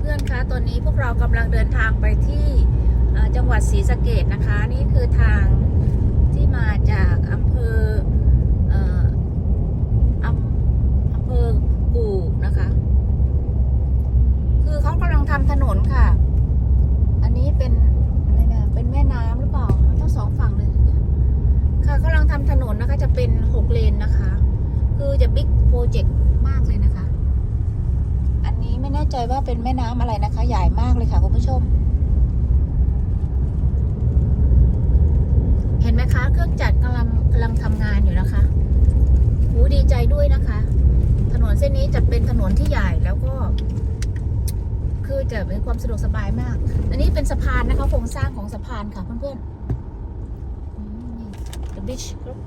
เพื่อนๆคะตอนนี้พวกเรากำลังเดินทางไปที่จังหวัดศรีสะเกดนะคะ นี่คือทางที่มาจากอำเภออำอำเภอกู่นะคะ คือเขากำลังทำถนนค่ะ อันนี้เป็นอะไรนะเป็นแม่น้ำหรือเปล่าทั้งสองฝั่งเลยค่ะกำลังทำถนนนะคะจะเป็นหกเลนนะคะ คือจะบิ๊กโปรเจกต์มากเลยนะคะ อันนี้ไม่แน่ใจว่าเป็นแม่น้ำอะไรนะคะ ใหญ่มากเลยค่ะคุณผู้ชม เห็นไหมคะ เครื่องจักรกำลังกำลังทำงานอยู่นะคะหูดีใจด้วยนะคะ ถนนเส้นนี้จะเป็นถนนที่ใหญ่แล้วก็ คือจะเป็นความสะดวกสบายมาก อันนี้เป็นสะพานนะคะโครงสร้างของสะพานค่ะเพื่อนๆ The Beach Group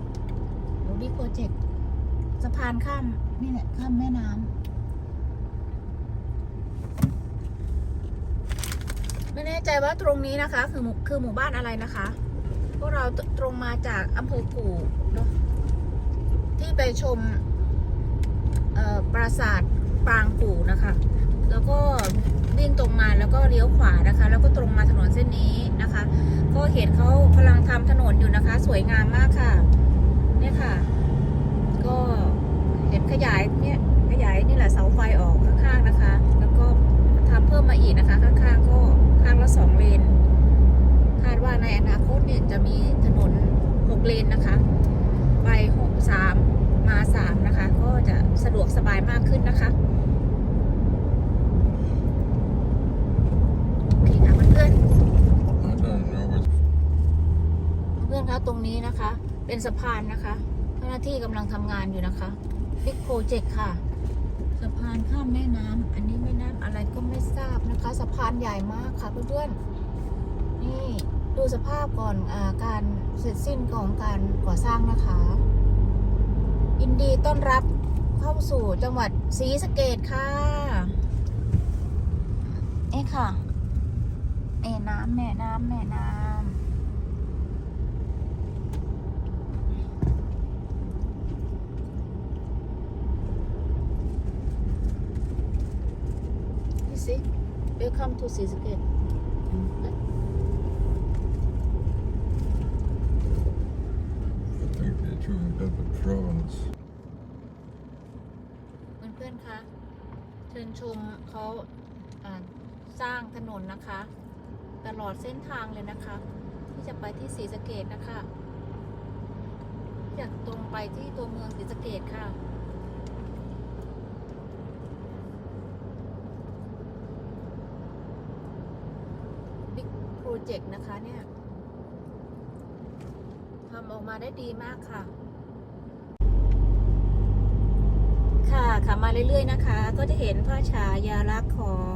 The Big Project สะพานข้ามนี่แหละข้ามแม่น้ำ ไม่แน่ใจว่าตรงนี้นะคะ คือคือหมู่บ้านอะไรนะคะ พวกเราตรงมาจากอำเภอกู่เนอะที่ไปชมปราสาทปางกู่นะคะ แล้วก็วิ่งตรงมาแล้วก็เลี้ยวขวานะคะ แล้วก็ตรงมาถนนเส้นนี้นะคะ ก็เห็นเขากำลังทำถนนอยู่นะคะ สวยงามมากค่ะเนี่ยค่ะ ก็เห็นขยายเนี่ยขยายนี่แหละเสาไฟออกข้างๆนะคะ แล้วก็ทำเพิ่มมาอีกนะคะ ข้างๆก็ ละสองเลน คาดว่าในอนาคตเนี่ยจะมีถนนหกเลนนะคะ ไปหกสามมาสามนะคะ ก็จะสะดวกสบายมากขึ้นนะคะโอเคค่ะเพื่อนเพื่อนคะตรงนี้นะคะ เป็นสะพานนะคะเจ้าหน้าที่กำลังทำงานอยู่นะคะ บิ๊กโปรเจกต์ค่ะ สะพานข้ามแม่น้ำอันนี้แม่น้ำ อะไรก็ไม่ทราบนะคะสะพานใหญ่มากค่ะเพื่อนๆนี่ดูสภาพก่อนอาการเสร็จสิ้นของการก่อสร้างนะคะยินดีต้อนรับเข้าสู่จังหวัดศรีสะเกดค่ะเอ๊ะค่ะแม่น้ำแม่น้ำแม่น้ำ You see? Welcome to Sisuke. I think they're doing a bit of drawings. เพื่อนๆคะ เชิญชมเขาอ่าสร้างถนนนะคะ ตลอดเส้นทางเลยนะคะ ที่จะไปที่ศรีสะเกดนะคะอยากตรงไปที่ตัวเมืองศรีสะเกดค่ะ บิ๊กโปร เจกต์นะคะเนี่ยทำออกมาได้ดีมากค่ะ ค่ะขับมาเรื่อยๆนะคะ ก็จะเห็นพระฉายาลักษณ์ของ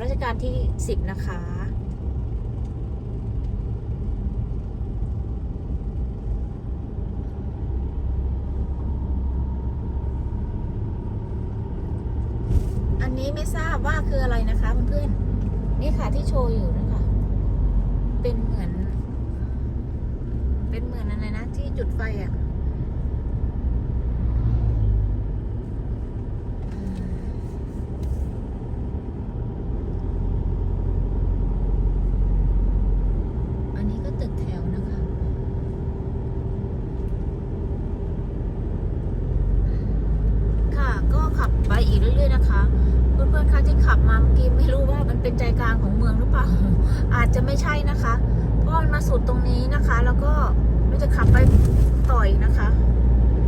รัชกาลที่10นะคะอันนี้ไม่ทราบว่าคืออะไรนะคะเพื่อนๆนี่ค่ะที่โชว์อยู่ เป็นเหมือน เป็นเหมือนอะไรนะที่จุดไฟอะนนี้ก็ตึกแถวนะคะ ค่ะ ก็ ขับไปอีกเรื่อยๆนะคะ เพื่อนๆคะที่ขับมาเมื่อกี้ไม่รู้ว่ามันเป็นใจกลางของเมืองหรือเปล่า อาจจะไม่ใช่นะคะ เพราะมันมาสุดตรงนี้นะคะ แล้วก็เราจะขับไปต่อยนะคะ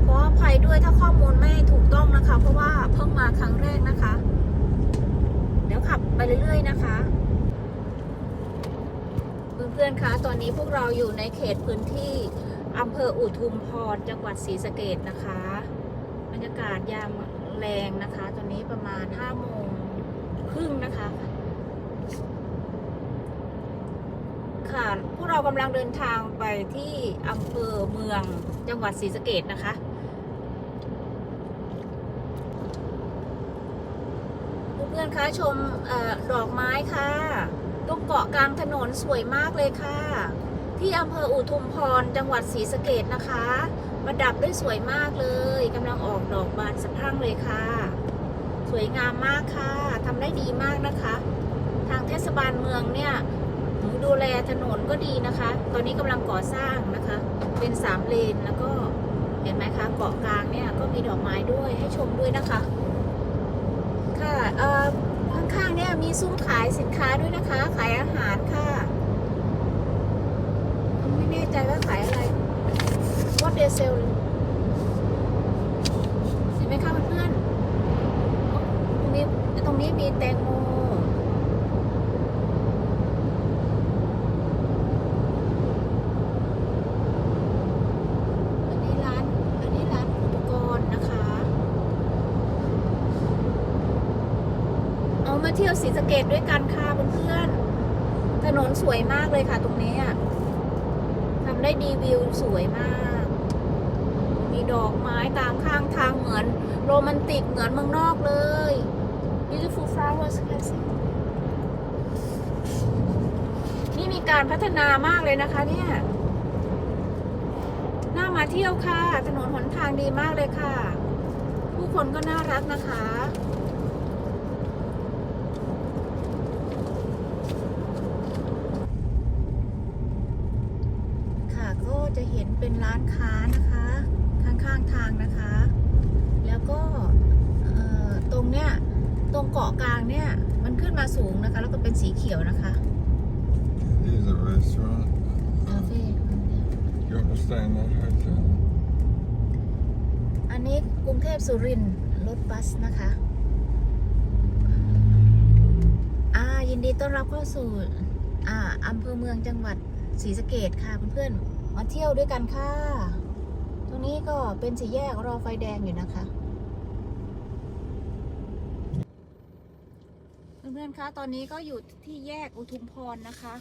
ขออภัยด้วยถ้าข้อมูลไม่ถูกต้องนะคะ เพราะว่าเพิ่งมาครั้งแรกนะคะ เดี๋ยวขับไปเรื่อยๆนะคะเพื่อนๆคะตอนนี้พวกเราอยู่ในเขตพื้นที่อำเภออุทุมพรจังหวัดศรีสะเกดนะคะ บรรยากาศยาม แรงนะคะ ตอนนี้ประมาณ5โมงครึ่งนะคะ ค่ะ พวกเรากำลังเดินทางไปที่อำเภอเมืองจังหวัดศรีสะเกดนะคะเพื่อนคะชมออดอกไม้ค่ะตรงเกาะกลางถนนสวยมากเลยค่ะ ที่อำเภออุทุมพรจังหวัดศรีสะเกดนะคะ ประดับได้สวยมากเลยกำลังออกดอกบานสะพรั่งเลยค่ะ สวยงามมากค่ะทำได้ดีมากนะคะ ทางเทศบาลเมืองเนี่ยดูแลถนนก็ดีนะคะ ตอนนี้กำลังก่อสร้างนะคะ เป็นสามเลนแล้วก็เห็นไหมคะเกาะกลางเนี่ยก็มีดอกไม้ด้วยให้ชมด้วยนะคะ ค่ะข้างๆเนี่ยมีซุ้มขายสินค้าด้วยนะคะ ขายอาหารค่ะ ไม่แน่ใจว่าขายอะไร What they sell เห็นไหมคะเพื่อนๆตรงนี้ตรงนี้มีแตงโมอันนี้ร้านอันนี้ร้านอุปกรณ์นะคะเอามาเที่ยวศรีสะเกดด้วยกันค่ะเพื่อนๆถนนสวยมากเลยค่ะตรงนี้อะทำได้ดีวิวสวยมาก ดอกไม้ตามข้างทางเหมือนโรแมนติกเหมือนเมืองนอกเลย beautiful flowers นี่มีการพัฒนามากเลยนะคะเนี่ย น่ามาเที่ยวค่ะ ถนนหนทางดีมากเลยค่ะ ผู้คนก็น่ารักนะคะค่ะก็จะเห็นเป็นร้านค้านะคะ ข้างๆทางนะคะ แล้วก็เอ่อตรงเนี้ยตรงเกาะกลางเนี่ยมันขึ้นมาสูงนะคะ แล้วก็เป็นสีเขียวนะคะ Here's a restaurant. คาเฟ่ You want to stay in that hotel? อันนี้กรุงเทพสุรินทร์รถบัสนะคะอ่ายินดีต้อนรับเข้าสู่อ่าอำเภอเมืองจังหวัดศรีสะเกดค่ะเพื่อนๆมาเที่ยวด้วยกันค่ะต รงนี้ก็เป็นสี่แยกรอไฟแดงอยู่นะคะ เพื่อนๆ คะ ตอนนี้ก็อยู่ที่แยกอุทุมพรนะคะ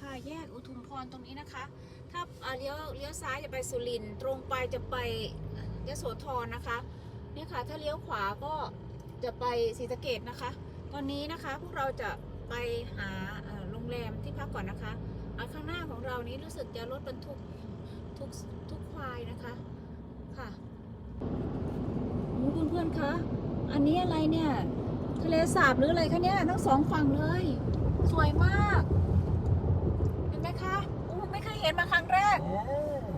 ค่ะแยกอุทุมพรตรงนี้นะคะ ถ้าเออเลี้ยวเลี้ยวซ้ายจะไปสุรินทร์ตรงไปจะไปยโสธรนะคะ นี่ค่ะ ถ้าเลี้ยวขวาก็จะไปศรีสะเกดนะคะ ตอนนี้นะคะพวกเราจะไปหาโรงแรมที่พักก่อนนะคะอ่าข้างหน้าของเรานี้รู้สึกจะรถบรรทุกทุกทุก ควายนะคะค่ะโอ้เพื่อนๆคะอันนี้อะไรเนี่ยทะเลสาบหรืออะไรคะเนี่ยทั้งสองฝั่งเลย สวยมาก เห็นไหมคะโอ้ไม่เคยเห็นมาครั้งแรก Oh!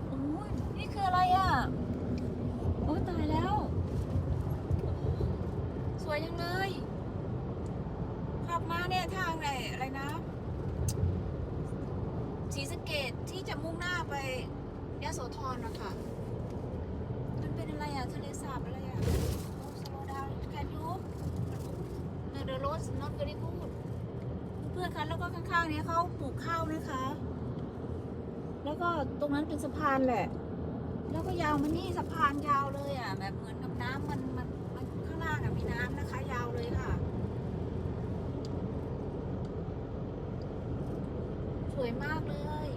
โอ้ยนี่คืออะไรอะโอ้ตายแล้ว สวยจังเลยขับมาเนี่ยทางไหนอะไรนะศรีสะเกดที่จะมุ่งหน้าไป ยโสธรนะคะมันเป็นอะไรอะ ทะเลสาบอะไรอะโอ้ slow down can you no the road is not very good เพื่อนคะแล้วก็ข้างๆนี้เขาปลูกข้าวนะคะ แล้วก็ตรงนั้นเป็นสะพานแหละ แล้วก็ยาวมานี่สะพานยาวเลยอะ แบบเหมือนกับน้ำมันมันมันข้างล่างอะมีน้ำนะคะ ยาวเลยค่ะ สวยมากเลย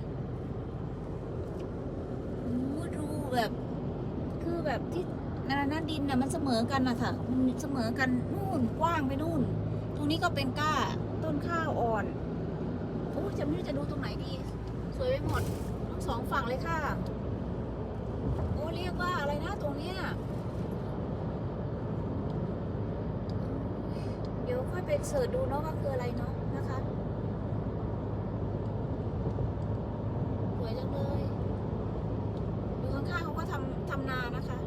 โอ้ดูแบบ คือแบบที่นานา ดินน่ะมันเสมอกันนะค่ะมันเสมอกันนู่นกว้างไปนู่น ตรงนี้ก็เป็นก้าต้นข้าวอ่อนโอ้จะไม่รู้จะดูตรงไหนดี สวยไปหมดทั้งสองฝั่งเลยค่ะ โอ้เรียกว่าอะไรนะตรงเนี้ยเดี๋ยวค่อยไปเสิร์ชดูเนาะว่าคืออะไรเนาะนะคะสวยจังเลยดูข้างๆเขาก็ทำทำนานะคะ